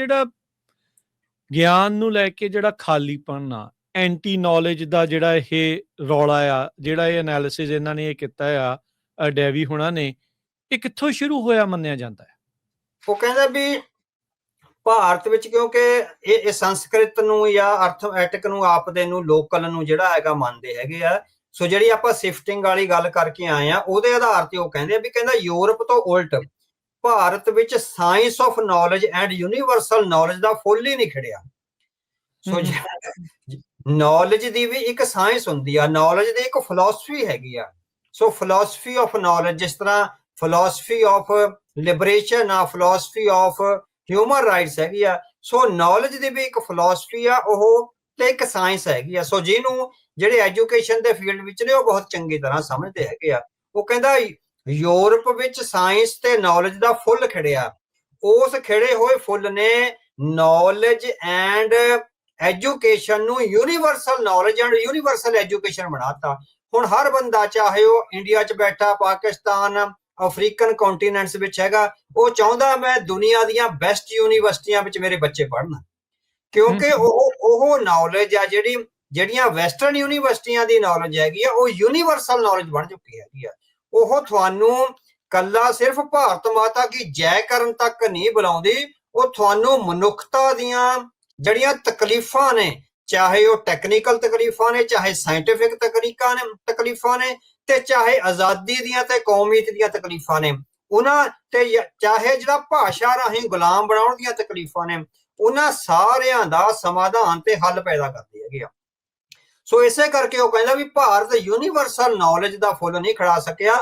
ਜਿਹੜਾ ਗਿਆਨ ਨੂੰ ਲੈ ਕੇ ਜਿਹੜਾ ਖਾਲੀਪਨ ਆ ਐਂਟੀ ਨੌਲੇਜ ਦਾ ਜਿਹੜਾ ਇਹ ਰੌਲਾ ਆ, ਜਿਹੜਾ ਇਹ ਐਨਾਲਿਸਿਸ ਇਹਨਾਂ ਨੇ ਇਹ ਕੀਤਾ ਆ ਡੈਵੀ ਹੁਣਾਂ ਨੇ, ਇਹ ਕਿੱਥੋਂ ਸ਼ੁਰੂ ਹੋਇਆ ਮੰਨਿਆ ਜਾਂਦਾ ਹੈ? ਉਹ ਕਹਿੰਦਾ ਵੀ ਭਾਰਤ ਵਿੱਚ ਕਿਉਂਕਿ ਇਹ ਇਹ ਸੰਸਕ੍ਰਿਤ ਨੂੰ ਜਾਂ ਅਰਥਮੈਟਿਕ ਨੂੰ, ਆਪਦੇ ਨੂੰ, ਲੋਕਲ ਨੂੰ ਜਿਹੜਾ ਹੈਗਾ ਮੰਨਦੇ ਹੈਗੇ ਆ। ਸੋ ਜਿਹੜੀ ਆਪਾਂ ਸ਼ਿਫਟਿੰਗ ਵਾਲੀ ਗੱਲ ਕਰਕੇ ਆਏ ਆ, ਉਹਦੇ ਆਧਾਰ ਤੇ ਉਹ ਕਹਿੰਦੇ ਆ ਵੀ ਕਹਿੰਦਾ ਯੂਰਪ ਤੋਂ ਉਲਟ ਭਾਰਤ ਵਿੱਚ science of knowledge and universal knowledge ਦਾ ਫੁੱਲ ਹੀ ਨਹੀਂ ਖੜਿਆ। ਸੋ ਨੌਲੇਜ ਦੀ ਵੀ ਇੱਕ ਸਾਇੰਸ ਹੁੰਦੀ ਆ ਨੌਲੇਜ ਦੀ ਇੱਕ ਫਿਲਾਸਫੀ ਹੈਗੀ ਆ। ਸੋ ਫਿਲਾਸਫੀ ਆਫ ਨੌਲੇਜ ਜਿਸ ਤਰ੍ਹਾਂ ਫਿਲਾਸਫੀ ਆਫ ਲਿਬਰੇਸ਼ਨ ਆ ਫਿਲਾਸਫੀ ਆਫ ਹਿਊਮਨ ਰਾਈਟਸ ਹੈਗੀ ਆ ਸੋ ਨੌਲੇਜ ਦੀ ਵੀ ਇੱਕ ਫਿਲਾਸਫੀ ਆ ਉਹ ਤੇ ਇੱਕ ਸਾਇੰਸ ਹੈਗੀ ਆ। ਸੋ ਜਿਹਨੂੰ ਜਿਹੜੇ ਐਜੂਕੇਸ਼ਨ ਦੇ ਫੀਲਡ ਵਿੱਚ ਨੇ ਉਹ ਬਹੁਤ ਚੰਗੀ ਤਰ੍ਹਾਂ ਸਮਝਦੇ ਹੈਗੇ ਆ। ਉਹ ਕਹਿੰਦਾ ਯੂਰਪ ਵਿੱਚ ਸਾਇੰਸ ਤੇ ਨੌਲੇਜ ਦਾ ਫੁੱਲ ਖਿੜਿਆ। ਉਸ ਖਿੜੇ ਹੋਏ ਫੁੱਲ ਨੇ ਨੌਲੇਜ ਐਂਡ ਐਜੂਕੇਸ਼ਨ ਨੂੰ universal knowledge and universal education ਬਣਾਤਾ ਹੁਣ ਹਰ ਬੰਦਾ ਚਾਹੇ ਉਹ ਇੰਡੀਆ 'ਚ ਬੈਠਾ ਪਾਕਿਸਤਾਨ ਅਫਰੀਕਨ ਕੰਟੀਨੈਂਟਸ ਵਿੱਚ ਹੈਗਾ ਉਹ ਚਾਹੁੰਦਾ ਮੈਂ ਦੁਨੀਆ ਦੀਆਂ ਬੈਸਟ ਯੂਨੀਵਰਸਿਟੀਆਂ ਵਿੱਚ ਮੇਰੇ ਬੱਚੇ ਪੜ੍ਹਨ। ਕਿਉਂਕਿ ਉਹ ਉਹ ਨੌਲੇਜ ਆ ਜਿਹੜੀ ਜਿਹੜੀਆਂ ਵੈਸਟਰਨ ਯੂਨੀਵਰਸਿਟੀਆਂ ਦੀ ਨੌਲੇਜ ਹੈਗੀ ਆ ਉਹ ਯੂਨੀਵਰਸਲ ਨੌਲੇਜ ਬਣ ਚੁੱਕੀ ਹੈਗੀ ਆ। ਉਹ ਤੁਹਾਨੂੰ ਕੱਲਾ ਸਿਰਫ ਭਾਰਤ ਮਾਤਾ ਕੀ ਜੈ ਕਰਨ ਤੱਕ ਨਹੀਂ ਬੁਲਾਉਂਦੀ, ਉਹ ਤੁਹਾਨੂੰ ਮਨੁੱਖਤਾ ਦੀਆਂ ਜਿਹੜੀਆਂ ਤਕਲੀਫਾਂ ਨੇ, ਚਾਹੇ ਉਹ ਟੈਕਨੀਕਲ ਤਕਲੀਫਾਂ ਨੇ, ਚਾਹੇ ਸਾਇੰਟਿਫਿਕ ਤਕਨੀਕਾਂ ਨੇ, ਤਕਲੀਫਾਂ ਨੇ ਤੇ ਚਾਹੇ ਆਜ਼ਾਦੀ ਦੀਆਂ ਤੇ ਕੌਮੀਅਤ ਦੀਆਂ ਤਕਲੀਫਾਂ ਨੇ। ਉਹਨਾਂ ਤੇ ਜ- ਚਾਹੇ ਜਿਹੜਾ ਭਾਸ਼ਾ ਰਾਹੀਂ ਗੁਲਾਮ ਬਣਾਉਣ ਦੀਆਂ ਤਕਲੀਫਾਂ ਨੇ, ਉਹਨਾਂ ਸਾਰਿਆਂ ਦਾ ਸਮਾਧਾਨ ਤੇ ਹੱਲ ਪੈਦਾ ਕਰਦੀ ਹੈਗੀ ਆ। ਸੋ ਇਸੇ ਕਰਕੇ ਉਹ ਕਹਿੰਦਾ ਵੀ ਭਾਰਤ ਯੂਨੀਵਰਸਲ ਨੌਲੇਜ ਦਾ ਫੁੱਲ ਨਹੀਂ ਖੜਾ ਸਕਿਆ।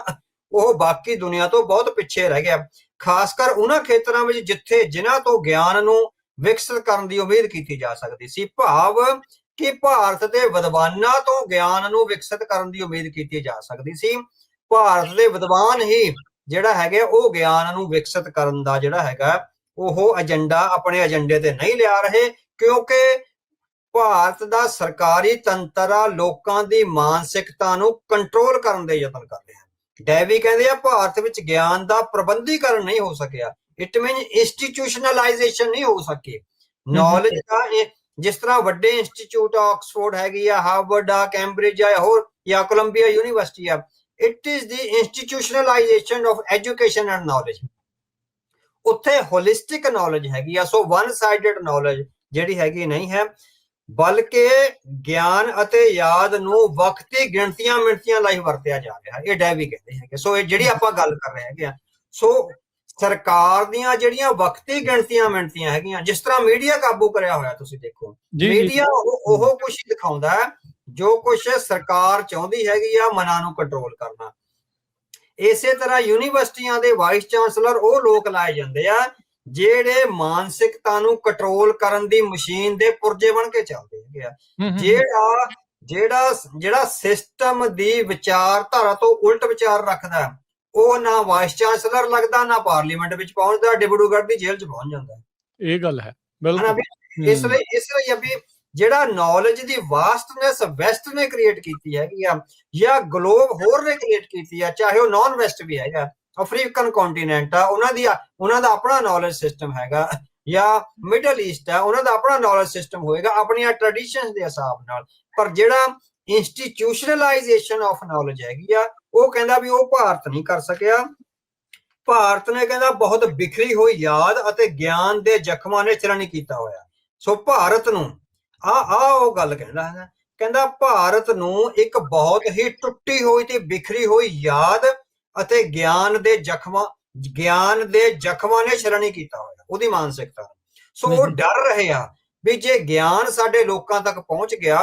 ਉਹ ਬਾਕੀ ਦੁਨੀਆ ਤੋਂ ਬਹੁਤ ਪਿੱਛੇ ਰਹਿ ਗਿਆ। ਖਾਸ ਕਰ ਉਹਨਾਂ ਖੇਤਰਾਂ ਵਿੱਚ ਜਿੱਥੇ ਜਿਨ੍ਹਾਂ ਤੋਂ ਗਿਆਨ ਨੂੰ ਵਿਕਸਿਤ ਕਰਨ ਦੀ ਉਮੀਦ ਕੀਤੀ ਜਾ ਸਕਦੀ ਸੀ। ਭਾਵ ਕਿ ਭਾਰਤ ਦੇ ਵਿਦਵਾਨਾਂ ਤੋਂ ਗਿਆਨ ਨੂੰ ਵਿਕਸਿਤ ਕਰਨ ਦੀ ਉਮੀਦ ਕੀਤੀ ਜਾ ਸਕਦੀ ਸੀ। ਭਾਰਤ ਦੇ ਵਿਦਵਾਨ ਹੀ ਜਿਹੜਾ ਹੈਗਾ ਉਹ ਗਿਆਨ ਨੂੰ ਵਿਕਸਿਤ ਕਰਨ ਦਾ ਜਿਹੜਾ ਹੈਗਾ, ਉਹ ਏਜੰਡਾ ਆਪਣੇ ਏਜੰਡੇ ਤੇ ਨਹੀਂ ਲਿਆ ਰਹੇ, ਕਿਉਂਕਿ ਭਾਰਤ ਦਾ ਸਰਕਾਰੀ ਤੰਤਰ ਲੋਕਾਂ ਦੀ ਮਾਨਸਿਕਤਾ ਨੂੰ ਕੰਟਰੋਲ ਕਰਨ ਦੇ ਯਤਨ ਕਰ ਰਿਹਾ। ਹੈ ਡੈਵੀ ਕਹਿੰਦੇ ਆ, ਭਾਰਤ ਵਿੱਚ ਗਿਆਨ ਦਾ ਪ੍ਰਬੰਧੀਕਰਨ ਨਹੀਂ ਹੋ ਸਕਿਆ। ਇਟ ਮੀਨ ਇੰਸਟੀਟਿਊਸ਼ਨਲਾਈਜੇਸ਼ਨ ਨਹੀਂ ਹੋ ਸਕੀ। ਨੌਲੇਜ ਦਾ ਜਿਸ ਤਰ੍ਹਾਂ ਵੱਡੇ ਇੰਸਟੀਚਿਊਟ ਆਕਸਫੋਰਡ ਹੈਗੀ ਆ ਹਾਰਵਰਡ ਆ ਕੈਂਬਰਿਜ ਆ, ਹੋਰ ਜਾਂ ਕੋਲੰਬੀਆ ਯੂਨੀਵਰਸਿਟੀ ਆ it is the institutionalization of education and knowledge ਉੱਥੇ ਹੋਲਿਸਟਿਕ ਨੌਲੇਜ ਹੈਗੀ ਆ ਸੋ ਵਨ ਸਾਈਡਡ ਨੌਲੇਜ ਜਿਹੜੀ ਹੈਗੀ ਨਹੀਂ ਹੈ। ਬਲਕਿ ਗਿਆਨ ਅਤੇ ਯਾਦ ਨੂੰ ਵਕਤੀ ਗਿਣਤੀਆਂ ਮਿਣਤੀਆਂ ਲਈ ਵਰਤਿਆ ਜਾ ਰਿਹਾ ਇਹ ਡੈਵੀ ਕਹਿੰਦੇ ਹੈਗੇ। ਸੋ ਇਹ ਜਿਹੜੀ ਆਪਾਂ ਗੱਲ ਕਰ ਰਹੇ ਹੈਗੇ ਆ ਸੋ ਸਰਕਾਰ ਦੀਆਂ ਜਿਹੜੀਆਂ ਵਕਤੀ ਗਿਣਤੀਆਂ ਮਿਣਤੀਆਂ ਹੈਗੀਆਂ ਜਿਸ ਤਰ੍ਹਾਂ ਮੀਡੀਆ ਕਾਬੂ ਕਰਿਆ ਹੋਇਆ ਤੁਸੀਂ ਦੇਖੋ ਮੀਡੀਆ ਉਹ ਉਹ ਕੁਝ ਦਿਖਾਉਂਦਾ ਹੈ ਜੋ ਕੁਝ ਸਰਕਾਰ ਚਾਹੁੰਦੀ ਹੈਗੀ ਆ ਮਨਾਂ ਨੂੰ ਕੰਟਰੋਲ ਕਰਨਾ। ਇਸੇ ਤਰ੍ਹਾਂ ਯੂਨੀਵਰਸਿਟੀਆਂ ਦੇ ਵਾਈਸ ਚਾਂਸਲਰ ਉਹ ਲੋਕ ਲਾਏ ਜਾਂਦੇ ਆ ਜਿਹੜੇ ਮਾਨਸਿਕਤਾ ਨੂੰ ਕੰਟਰੋਲ ਕਰਨ ਦੀ ਮਸ਼ੀਨ ਦੇ ਪੁਰਜੇ ਬਣ ਕੇ ਚੱਲਦੇ ਹੈਗੇ ਆ। ਜਿਹੜਾ ਜਿਹੜਾ ਜਿਹੜਾ ਸਿਸਟਮ ਦੀ ਵਿਚਾਰਧਾਰਾ ਤੋਂ ਉਲਟ ਵਿਚਾਰ ਰੱਖਦਾ ਉਹ ਨਾ ਵਾਈਸ ਚਾਂਸਲਰ ਲੱਗਦਾ ਨਾ ਪਾਰਲੀਮੈਂਟ ਵਿੱਚ ਪਹੁੰਚਦਾ ਡਿਬੜੂਗੜ੍ਹ ਦੀ ਜੇਲ੍ਹ 'ਚ ਪਹੁੰਚ ਜਾਂਦਾ। ਇਹ ਗੱਲ ਹੈ ਬਿਲਕੁਲ। ਇਸ ਲਈ ਇਸ ਲਈ ਵੀ ਜਿਹੜਾ ਨੌਲੇਜ ਦੀ ਵਾਸਟਨੈਸ ਵੈਸਟ ਨੇ ਕ੍ਰੀਏਟ ਕੀਤੀ ਹੈਗੀ ਆ ਜਾਂ ਗਲੋਬ ਹੋਰ ਨੇ ਕ੍ਰੀਏਟ ਕੀਤੀ ਆ ਚਾਹੇ ਉਹ ਨਾਨ ਵੈਸਟ ਵੀ ਹੈਗਾ ਅਫਰੀਕਨ ਕੰਟੀਨੈਂਟ ਆ, ਉਹਨਾਂ ਦੀ ਉਹਨਾਂ ਦਾ ਆਪਣਾ ਨੌਲੇਜ ਸਿਸਟਮ ਹੈਗਾ, ਜਾਂ ਮਿਡਲ ਈਸਟ ਆ, ਉਹਨਾਂ ਦਾ ਆਪਣਾ ਨੌਲੇਜ ਸਿਸਟਮ ਹੋਏਗਾ ਆਪਣੀਆਂ ਟ੍ਰੈਡੀਸ਼ਨਸ ਦੇ ਹਿਸਾਬ ਨਾਲ। ਪਰ ਜਿਹੜਾ ਇੰਸਟੀਟਿਊਸ਼ਨਲਾਈਜੇਸ਼ਨ ਆਫ ਨੌਲੇਜ ਹੈਗੀ ਆ, ਉਹ ਕਹਿੰਦਾ ਵੀ ਉਹ ਭਾਰਤ ਨਹੀਂ ਕਰ ਸਕਿਆ। ਭਾਰਤ ਨੇ ਕਹਿੰਦਾ ਬਹੁਤ ਬਿਖਰੀ ਹੋਈ ਯਾਦ ਅਤੇ ਗਿਆਨ ਦੇ ਜ਼ਖਮਾਂ ਨੇ ਚਰਨ ਕੀਤਾ ਹੋਇਆ। ਸੋ ਭਾਰਤ ਨੂੰ, ਆ ਆ ਉਹ ਗੱਲ ਕਹਿੰਦਾ ਹੈ ਕਹਿੰਦਾ ਭਾਰਤ ਨੂੰ ਇੱਕ ਬਹੁਤ ਹੀ ਟੁੱਟੀ ਹੋਈ ਤੇ ਬਿਖਰੀ ਹੋਈ ਯਾਦ ਅਤੇ ਗਿਆਨ ਦੇ ਜ਼ਖਮਾਂ ਗਿਆਨ ਦੇ ਜ਼ਖਮਾਂ ਨੇ ਸ਼ਰਣੀ ਕੀਤਾ ਹੋਇਆ ਉਹਦੀ ਮਾਨਸਿਕਤਾ ਸੋ ਉਹ। ਡਰ ਰਹੇ ਆ ਵੀ ਜੇ ਗਿਆਨ ਸਾਡੇ ਲੋਕਾਂ ਤੱਕ ਪਹੁੰਚ ਗਿਆ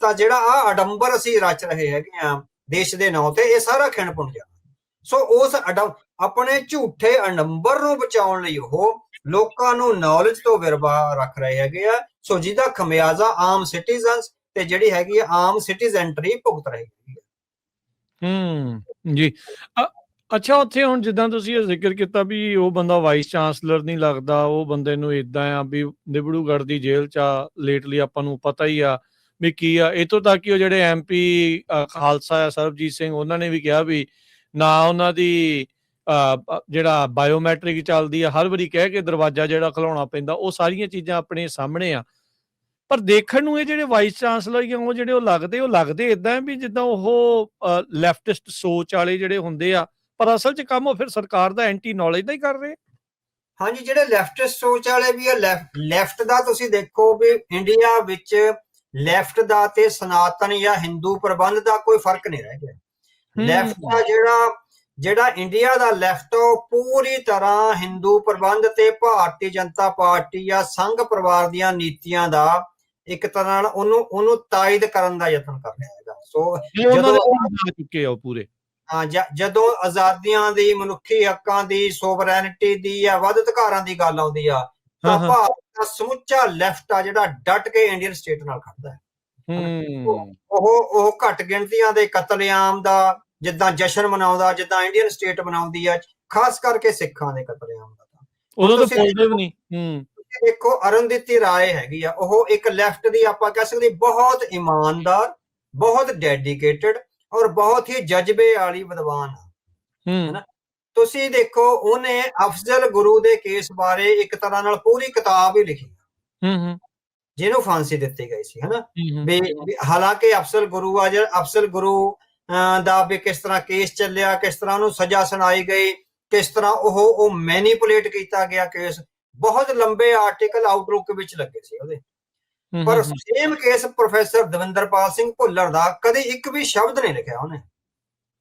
ਤਾਂ ਜਿਹੜਾ ਆ ਅਡੰਬਰ ਅਸੀਂ ਰਚ ਰਹੇ ਹੈਗੇ ਆ ਦੇਸ਼ ਦੇ ਨਾਂ ਤੇ ਇਹ ਸਾਰਾ ਖਿੰਡ ਪੁੰਜ ਜਾਣਾ ਸੋ ਉਸ ਆਪਣੇ ਝੂਠੇ ਅਡੰਬਰ ਨੂੰ ਬਚਾਉਣ ਲਈ ਉਹ ਲੋਕਾਂ ਨੂੰ ਨੌਲੇਜ ਤੋਂ ਵਿਰਵਾ ਰੱਖ ਰਹੇ ਹੈਗੇ ਆ ਸੋ ਜਿਹਦਾ ਖਮਿਆਜ਼ਾ ਆਮ ਸਿਟੀਜ਼ਨਸ ਤੇ ਜਿਹੜੀ ਹੈਗੀ ਆ ਆਮ ਸਿਟੀਜ਼ਨਟਰੀ ਭੁਗਤ ਰਹੀ ਆ। ਹੂੰ ਜੀ। ਅ- ਅੱਛਾ ਉੱਥੇ ਹੁਣ ਜਿੱਦਾਂ ਤੁਸੀਂ ਇਹ ਜ਼ਿਕਰ ਕੀਤਾ ਵੀ ਉਹ ਬੰਦਾ ਵਾਈਸ ਚਾਂਸਲਰ ਨਹੀਂ ਲੱਗਦਾ ਉਹ ਬੰਦੇ ਨੂੰ ਇਦਾਂ ਆ ਵੀ ਨਿਬੜੂਗੜ੍ਹ ਦੀ ਜੇਲ੍ਹ ਚ ਆ ਲੇਟਲੀ ਆਪਾਂ ਨੂੰ ਪਤਾ ਹੀ ਆ ਵੀ ਕੀ ਆ। ਇੱਥੋਂ ਤੱਕ ਕਿ ਉਹ ਜਿਹੜੇ ਐਮਪੀ ਖਾਲਸਾ ਆ ਸਰਬਜੀਤ ਸਿੰਘ ਉਹਨਾਂ ਨੇ ਵੀ ਕਿਹਾ ਵੀ ਨਾ ਉਹਨਾਂ ਦੀ ਅ, ਜਿਹੜਾ ਬਾਇਓਮੈਟ੍ਰਿਕ ਚੱਲਦੀ ਆ ਹਰ ਵਾਰੀ ਕਹਿ ਕੇ ਦਰਵਾਜ਼ਾ ਜਿਹੜਾ ਖਲਾਉਣਾ ਪੈਂਦਾ ਉਹ ਸਾਰੀਆਂ ਚੀਜ਼ਾਂ ਆਪਣੇ ਸਾਹਮਣੇ ਆ। ਪਰ ਦੇਖਣ ਨੂੰ ਇਹ ਜਿਹੜੇ ਵਾਈਸ ਚਾਂਸਲਰ ਜਾਂ ਉਹ ਜਿਹੜੇ ਉਹ ਲੱਗਦੇ ਉਹ ਲੱਗਦੇ ਇਦਾਂ ਵੀ ਜਿੱਦਾਂ ਉਹ ਲੈਫਟਿਸਟ ਸੋਚ ਵਾਲੇ ਜਿਹੜੇ ਹੁੰਦੇ ਆ ਪਰ ਅਸਲ 'ਚ ਕੰਮ ਉਹ ਫਿਰ ਸਰਕਾਰ ਦਾ ਐਂਟੀ ਨੌਲੇਜ ਦਾ ਹੀ ਕਰ ਰਹੇ। ਹਾਂਜੀ ਜਿਹੜੇ ਲੈਫਟਿਸਟ ਸੋਚ ਵਾਲੇ ਵੀ ਆ ਲੈਫਟ ਦਾ ਤੁਸੀਂ ਦੇਖੋ ਵੀ ਇੰਡੀਆ ਵਿੱਚ ਲੈਫਟ ਦਾ ਤੇ ਸਨਾਤਨ ਜਾਂ ਹਿੰਦੂ ਪ੍ਰਬੰਧ ਦਾ ਕੋਈ ਫ਼ਰਕ ਨਹੀਂ ਰਹਿ ਗਿਆ ਲੈਫਟ ਦਾ ਜਿਹੜਾ ਜਿਹੜਾ ਇੰਡੀਆ ਦਾ ਲੈਫਟ ਉਹ ਪੂਰੀ ਤਰ੍ਹਾਂ ਹਿੰਦੂ ਪ੍ਰਬੰਧ ਤੇ ਭਾਰਤੀ ਜਨਤਾ ਪਾਰਟੀ ਜਾਂ ਸੰਘ ਪਰਿਵਾਰ ਦੀਆਂ ਨੀਤੀਆਂ ਦਾ ਇੱਕ ਤਰ੍ਹਾਂ ਨਾਲ ਉਹਨੂੰ ਉਹਨੂੰ ਤਾਇਦ ਕਰਨ ਦਾ ਯਤਨ ਕਰ ਰਿਹਾ ਹੈਗਾ। ਸੋ ਜਦੋਂ- ਆ ਚੁੱਕੇ ਆ ਉਹ ਪੂਰੇ। ਹਾਂ, ਜਦੋਂ ਆਜ਼ਾਦੀਆਂ ਦੀ ਮਨੁੱਖੀ ਹੱਕਾਂ ਦੀ ਸੋਵਰੈਨਿਟੀ ਦੀ ਜਾਂ ਵੱਧ ਅਧਿਕਾਰਾਂ ਦੀ ਗੱਲ ਆਉਂਦੀ ਆ ਤਾਂ ਹਾਂ, ਹਾਂ। ਭਾਰਤ ਦਾ ਸਮੁੱਚਾ ਲੈਫਟ ਆ ਜਿਹੜਾ ਡਟ ਕੇ ਇੰਡੀਅਨ ਸਟੇਟ ਨਾਲ ਖੜਦਾ ਹੈ। ਹੂੰ। ਉਹ ਉਹ ਘੱਟ ਗਿਣਤੀਆਂ ਦੇ ਕਤਲੇਆਮ ਦਾ ਜਿੱਦਾਂ ਜਸ਼ਨ ਮਨਾਉਂਦਾ ਜਿੱਦਾਂ ਇੰਡੀਅਨ ਸਟੇਟ ਮਨਾਉਂਦੀ ਆ ਖਾਸ ਕਰਕੇ ਸਿੱਖਾਂ ਦੇ ਕਤਲੇਆਮ ਦਾ। ਉਦੋਂ ਤਾਂ ਬੋਲਦੇ ਵੀ ਨਹੀਂ। ਹੂੰ। ਦੇਖੋ ਅਰੁੰਧਤੀ ਰਾਏ ਹੈਗੀ ਆ ਉਹ ਇੱਕ ਲੈਫਟ ਦੀ ਆਪਾਂ ਕਹਿ ਸਕਦੇ ਬਹੁਤ ਇਮਾਨਦਾਰ ਬਹੁਤ ਡੈਡੀਕੇਟਿਡ ਔਰ ਬਹੁਤ ਹੀ ਜਜ਼ਬੇ ਵਾਲੀ ਵਿਦਵਾਨ ਹੂੰ। ਤੁਸੀਂ ਦੇਖੋ ਉਹਨੇ ਅਫਜ਼ਲ ਗੁਰੂ ਦੇ ਕੇਸ ਬਾਰੇ ਇੱਕ ਤਰ੍ਹਾਂ ਨਾਲ ਪੂਰੀ ਕਿਤਾਬ ਹੀ ਲਿਖੀ ਹੂੰ ਹੂੰ। ਜਿਹਨੂੰ ਫਾਂਸੀ ਦਿੱਤੀ ਗਈ ਸੀ ਹਨਾ? ਵੀ ਹਾਲਾਂਕਿ ਅਫਜ਼ਲ ਗੁਰੂ ਆ ਜਿਹੜਾ ਅਫਜ਼ਲ ਗੁਰੂ ਦਾ ਵੀ ਕਿਸ ਤਰ੍ਹਾਂ ਕੇਸ ਚੱਲਿਆ ਕਿਸ ਤਰ੍ਹਾਂ ਉਹਨੂੰ ਸਜ਼ਾ ਸੁਣਾਈ ਗਈ ਕਿਸ ਤਰ੍ਹਾਂ ਉਹ ਉਹ ਮੈਨੀਪੂਲੇਟ ਕੀਤਾ ਗਿਆ ਕੇਸ ਬਹੁਤ ਲੰਬੇ ਆਰਟੀਕਲ ਆਊਟਲੁੱਕ ਵਿੱਚ ਲੱਗੇ ਸੀ ਉਹਦੇ। ਪਰ same case professor Davinderpal Singh Bhullar ਦਾ ਕਦੇ ਇੱਕ ਵੀ ਸ਼ਬਦ ਨਹੀਂ ਲਿਖਿਆ ਉਹਨੇ।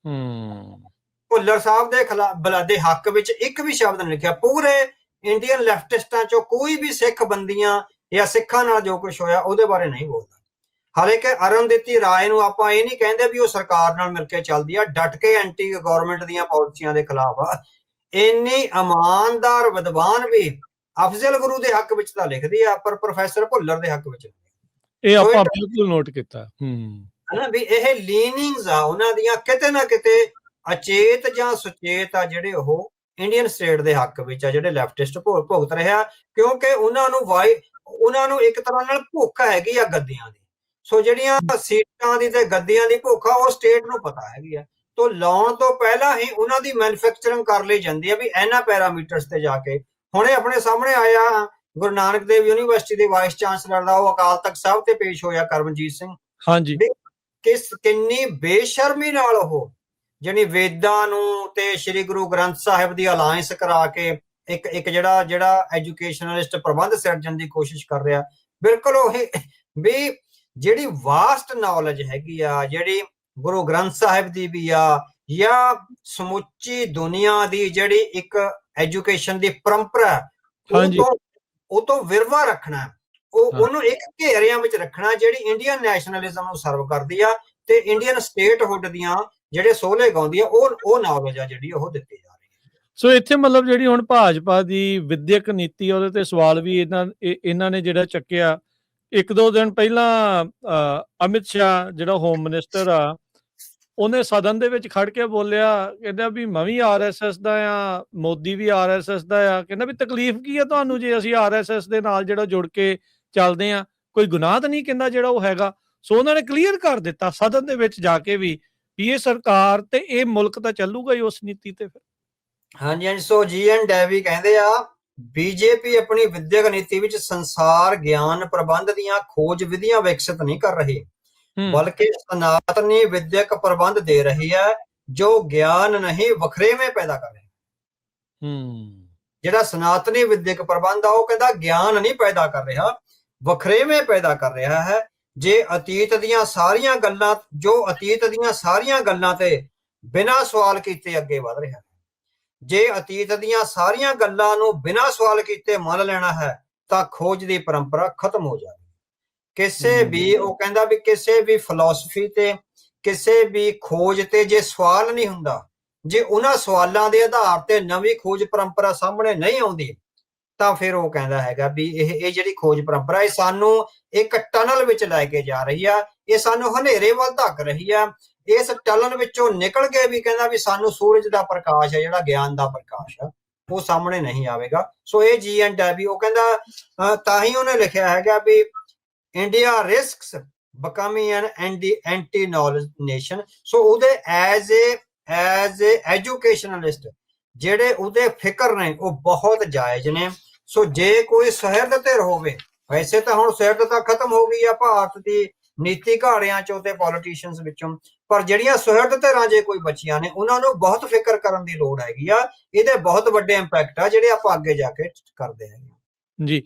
ਹੂੰ। ਭੁੱਲਰ ਸਾਹਿਬ ਦੇ ਖਿਲਾਫ ਬਲਾਦੇ ਹੱਕ ਵਿੱਚ ਇੱਕ ਵੀ ਸ਼ਬਦ ਨਹੀਂ ਲਿਖਿਆ। ਪੂਰੇ ਇੰਡੀਅਨ ਲੈਫਟਿਸਟਾਂ ਚੋਂ ਕੋਈ ਵੀ ਸਿੱਖ ਬੰਦੀਆਂ ਜਾਂ ਸਿੱਖਾਂ ਨਾਲ ਜੋ ਕੁਝ ਹੋਇਆ ਉਹਦੇ ਬਾਰੇ ਨਹੀਂ ਬੋਲਦਾ। ਹਾਲਾਂਕਿ ਅਰੁਣਦਿੱਤੀ ਰਾਏ ਨੂੰ ਆਪਾਂ ਇਹ ਨਹੀਂ ਕਹਿੰਦੇ ਵੀ ਉਹ ਸਰਕਾਰ ਨਾਲ ਮਿਲ ਕੇ ਚੱਲਦੀ ਆ ਡਟ ਕੇ ਐਂਟੀ ਗਵਰਨਮੈਂਟ ਦੀਆਂ ਪਾਲਿਸੀਆਂ ਦੇ ਖਿਲਾਫ ਆ। ਇੰਨੀ ਇਮਾਨਦਾਰ ਵਿਦਵਾਨ ਵੀ ਅਫਜ਼ਲ ਗੁਰੂ ਦੇ ਹੱਕ ਵਿੱਚ ਤਾਂ ਲਿਖਦੀ ਆ ਪਰ ਪ੍ਰੋਫੈਸਰ ਭੁੱਲਰ ਦੇ ਹੱਕ ਵਿੱਚ। ਇਹ ਆਪਾਂ ਬਿਲਕੁਲ ਨੋਟ ਕੀਤਾ ਹੂੰ। ਹਨਾ ਵੀ ਇਹ ਲੀਨਿੰਗਸ ਆ ਉਹਨਾਂ ਦੀਆਂ ਕਿਤੇ ਨਾ ਕਿਤੇ ਅਚੇਤ ਜਾਂ ਸੁਚੇਤ ਆ ਜਿਹੜੇ ਉਹ ਇੰਡੀਅਨ ਸਟੇਟ ਦੇ ਹੱਕ ਵਿੱਚ ਆ ਜਿਹੜੇ ਲੈਫਟਿਸਟ ਭੁਗਤ ਰਿਹਾ ਕਿਉਂਕਿ ਉਹਨਾਂ ਨੂੰ ਵਾਈ ਉਹਨਾਂ ਨੂੰ ਇੱਕ ਤਰ੍ਹਾਂ ਨਾਲ ਭੁੱਖ ਹੈਗੀ ਆ ਗੱਦੀਆਂ ਦੀ। ਸੋ ਜਿਹੜੀਆਂ ਸੀਟਾਂ ਦੀ ਤੇ ਗੱਦੀਆਂ ਦੀ ਭੁੱਖ ਆ ਉਹ ਸਟੇਟ ਨੂੰ ਪਤਾ ਹੈਗੀ ਆ। ਤੋਂ ਲਾਉਣ ਤੋਂ ਪਹਿਲਾਂ ਹੀ ਉਹਨਾਂ ਦੀ ਮੈਨੂਫੈਕਚਰਿੰਗ ਕਰ ਲਈ ਜਾਂਦੀ ਆ ਵੀ ਇਹਨਾਂ ਪੈਰਾਮੀਟਰਸ ਤੇ ਜਾ ਕੇ ਹੁਣੇ ਆਪਣੇ ਸਾਹਮਣੇ ਆਇਆ ਗੁਰੂ ਨਾਨਕ ਦੇਵ ਯੂਨੀਵਰਸਿਟੀ ਦੇ ਵਾਈਸ ਚਾਂਸਲਰ ਦਾ ਉਹ ਅਕਾਲ ਤਖਤ ਸਾਹਿਬ ਤੇ ਪੇਸ਼ ਹੋਇਆ ਕਰਮਜੀਤ ਸਿੰਘ। ਹਾਂਜੀ। ਕਿਸ ਕਿੰਨੀ ਬੇਸ਼ਰਮੀ ਨਾਲ ਉਹ ਜਿਹੜੀ ਵੇਦਾਂ ਨੂੰ ਤੇ ਸ੍ਰੀ ਗੁਰੂ ਗ੍ਰੰਥ ਸਾਹਿਬ ਦੀ ਅਲਾਈਅੰਸ ਕਰਾ ਕੇ ਇੱਕ ਇੱਕ ਜਿਹੜਾ ਜਿਹੜਾ ਐਜੂਕੇਸ਼ਨਲਿਸਟ ਪ੍ਰਬੰਧ ਸਿਰਜਣ ਦੀ ਕੋਸ਼ਿਸ਼ ਕਰ ਰਿਹਾ। ਬਿਲਕੁਲ ਉਹ ਵੀ ਜਿਹੜੀ ਵਾਸਟ ਨੌਲੇਜ ਹੈਗੀ ਆ ਜਿਹੜੀ ਗੁਰੂ ਗ੍ਰੰਥ ਸਾਹਿਬ ਦੀ ਵੀ ਆ ਜਾਂ ਸਮੁੱਚੀ ਦੁਨੀਆ ਦੀ ਜਿਹੜੀ ਇੱਕ ਐਜੂਕੇਸ਼ਨ ਦੀ ਪਰੰਪਰਾ ਉਹ। ਤੋਂ ਉਹ ਤੋਂ ਵਿਰਵਾ ਰੱਖਣਾ। ਉਹ। ਉਹਨੂੰ ਇੱਕ ਘੇਰਿਆਂ ਵਿੱਚ ਰੱਖਣਾ ਜਿਹੜੀ ਇੰਡੀਅਨ ਨੈਸ਼ਨਲਿਜ਼ਮ ਨੂੰ ਸਰਵ ਕਰਦੀ ਆ ਤੇ ਇੰਡੀਅਨ ਸਟੇਟਹੁੱਡ ਦੀਆਂ ਜਿਹੜੇ ਸੋਲੇ ਗਾਉਂਦੀ ਆ ਉਹ ਉਹ ਨੌਲੇਜ ਆ ਜਿਹੜੀ ਉਹ ਦਿੱਤੀ ਜਾ ਰਹੀ ਹੈ ਸੋ ਇੱਥੇ ਮਤਲਬ ਜਿਹੜੀ ਹੁਣ ਭਾਜਪਾ ਦੀ ਵਿਦਿਅਕ ਨੀਤੀ ਉਹਦੇ ਤੇ ਸਵਾਲ ਵੀ ਇਹਨਾਂ ਇਹ- ਇਹਨਾਂ ਨੇ ਜਿਹੜਾ ਚੱਕਿਆ ਇੱਕ ਦੋ ਦਿਨ ਪਹਿਲਾਂ ਅਮਿਤ ਸ਼ਾਹ ਜਿਹੜਾ ਹੋਮ ਮਿਨਿਸਟਰ ਆ ਉਹਨੇ ਸਦਨ ਦੇ ਵਿੱਚ ਖੜ ਕੇ ਬੋਲਿਆ, ਕਹਿੰਦਾ ਵੀ ਮੈਂ ਵੀ ਆਰਐਸਐਸ ਦਾ ਆ, ਮੋਦੀ ਵੀ ਆਰਐਸਐਸ ਦਾ ਆ। ਕਹਿੰਦਾ ਵੀ ਤਕਲੀਫ ਕੀ ਆ ਤੁਹਾਨੂੰ ਜੇ ਅਸੀਂ ਆਰਐਸਐਸ ਦੇ ਨਾਲ ਜਿਹੜਾ ਜੁੜ ਕੇ ਚੱਲਦੇ ਆ? ਕੋਈ ਗੁਨਾਹ ਤਾਂ ਨਹੀਂ ਕਹਿੰਦਾ ਜਿਹੜਾ ਉਹ ਹੈਗਾ? ਸੋ ਉਹਨਾਂ ਨੇ ਕਲੀਅਰ ਕਰ ਦਿੱਤਾ ਸਦਨ ਦੇ ਵਿੱਚ ਜਾ ਕੇ ਵੀ ਵੀ ਇਹ ਸਰਕਾਰ ਤੇ ਇਹ ਮੁਲਕ ਤਾਂ ਚੱਲੂਗਾ ਹੀ ਉਸ ਨੀਤੀ ਤੇ ਫਿਰ। ਹਾਂਜੀ ਹਾਂਜੀ। ਸੋ ਜੀ ਐਨ ਡੈਵੀ ਕਹਿੰਦੇ ਆ, ਬੀਜੇਪੀ ਆਪਣੀ ਵਿਦਿਅਕ ਨੀਤੀ ਵਿੱਚ ਸੰਸਾਰ ਗਿਆਨ ਪ੍ਰਬੰਧ ਦੀਆਂ ਖੋਜ ਵਿਧੀਆਂ ਵਿਕਸਿਤ ਨਹੀਂ ਕਰ ਰਹੀ। ਬਲਕਿ ਸਨਾਤਨੀ ਵਿਦਿਅਕ ਪ੍ਰਬੰਧ ਦੇ ਰਹੀ ਹੈ ਜੋ ਗਿਆਨ ਨਹੀਂ ਵਖਰੇਵੇਂ ਪੈਦਾ ਕਰ ਰਿਹਾ। ਹੂੰ। ਜਿਹੜਾ ਸਨਾਤਨੀ ਵਿਦਿਅਕ ਪ੍ਰਬੰਧ ਆ ਉਹ ਕਹਿੰਦਾ ਗਿਆਨ ਨਹੀਂ ਪੈਦਾ ਕਰ ਰਿਹਾ ਵਖਰੇਵੇਂ ਪੈਦਾ ਕਰ ਰਿਹਾ ਹੈ। ਜੇ ਅਤੀਤ ਦੀਆਂ ਸਾਰੀਆਂ ਗੱਲਾਂ ਜੋ ਅਤੀਤ ਦੀਆਂ ਸਾਰੀਆਂ ਗੱਲਾਂ ਤੇ ਬਿਨਾਂ ਸਵਾਲ ਕੀਤੇ ਅੱਗੇ ਵਧ ਰਿਹਾ ਹੈ ਜੇ ਅਤੀਤ ਦੀਆਂ ਸਾਰੀਆਂ ਗੱਲਾਂ ਨੂੰ ਬਿਨਾਂ ਸਵਾਲ ਕੀਤੇ ਮੰਨ ਲੈਣਾ ਹੈ ਤਾਂ ਖੋਜ ਦੀ ਪਰੰਪਰਾ ਖਤਮ ਹੋ ਜਾਵੇਗੀ। ਕਿਸੇ। ਵੀ ਉਹ ਕਹਿੰਦਾ ਵੀ ਕਿਸੇ ਵੀ ਫਿਲਾਸਫੀ ਤੇ ਕਿਸੇ ਵੀ ਖੋਜ ਤੇ ਜੇ ਸਵਾਲ ਨਹੀਂ ਹੁੰਦਾ ਜੇ ਉਹਨਾਂ ਸਵਾਲਾਂ ਦੇ ਆਧਾਰ ਤੇ ਨਵੀਂ ਖੋਜ ਪਰੰਪਰਾ ਸਾਹਮਣੇ ਨਹੀਂ ਆਉਂਦੀ ਤਾਂ ਫਿਰ ਉਹ ਕਹਿੰਦਾ ਹੈਗਾ ਵੀ ਇਹ ਇਹ ਜਿਹੜੀ ਖੋਜ ਪਰੰਪਰਾ ਇਹ ਸਾਨੂੰ ਇੱਕ ਟਨਲ ਵਿੱਚ ਲੈ ਕੇ ਜਾ ਰਹੀ ਆ ਇਹ ਸਾਨੂੰ ਹਨੇਰੇ ਵੱਲ ਧੱਕ ਰਹੀ ਆ ਇਸ ਟਨਲ ਵਿੱਚੋਂ ਨਿਕਲ ਕੇ ਵੀ ਕਹਿੰਦਾ ਵੀ ਸਾਨੂੰ ਸੂਰਜ ਦਾ ਪ੍ਰਕਾਸ਼ ਹੈ ਜਿਹੜਾ ਗਿਆਨ ਦਾ ਪ੍ਰਕਾਸ਼ ਆ ਉਹ ਸਾਹਮਣੇ ਨਹੀਂ ਆਵੇਗਾ ਸੋ ਇਹ ਜੀ ਐਂਡ ਵੀ ਉਹ ਕਹਿੰਦਾ ਤਾਂ ਹੀ ਉਹਨੇ ਲਿਖਿਆ ਹੈਗਾ ਵੀ India risks becoming an anti anti knowledge so ਉਹਦੇ ਐਜ਼ ਅ ਐਜ਼ ਅ ਐਜੂਕੇਸ਼ਨਲਿਸਟ ਜਿਹੜੇ ਉਹਦੇ ਫਿਕਰ ਨੇ, ਉਹ ਬਹੁਤ ਜਾਇਜ਼ ਨੇ। ਸੋ ਜੇ ਕੋਈ ਸਹਿਰਦ ਧਿਰ ਹੋਵੇ, ਵੈਸੇ ਤਾਂ ਹੁਣ ਸਹਿਰਦਤਾ ਖਤਮ ਹੋ ਗਈ ਆ ਭਾਰਤ ਦੀ ਨੀਤੀ ਘਾੜਿਆਂ ਚੋਂ ਤੇ ਪੋਲੀਟੀਸ਼ੀਅਨਸ ਵਿੱਚੋਂ। ਪਰ ਜਿਹੜੀਆਂ ਸੁਹਿਰਦ ਧਿਰਾਂ ਜੇ ਕੋਈ ਬੱਚੀਆਂ ਨੇ, ਉਹਨਾਂ ਨੂੰ ਬਹੁਤ ਫਿਕਰ ਕਰਨ ਦੀ ਲੋੜ ਹੈਗੀ ਆ। ਇਹਦੇ ਬਹੁਤ ਵੱਡੇ ਇੰਪੈਕਟ ਆ ਜਿਹੜੇ ਆਪਾਂ ਅੱਗੇ ਜਾ ਕੇ ਕਰਦੇ ਹੈਗੇ ਜੀ।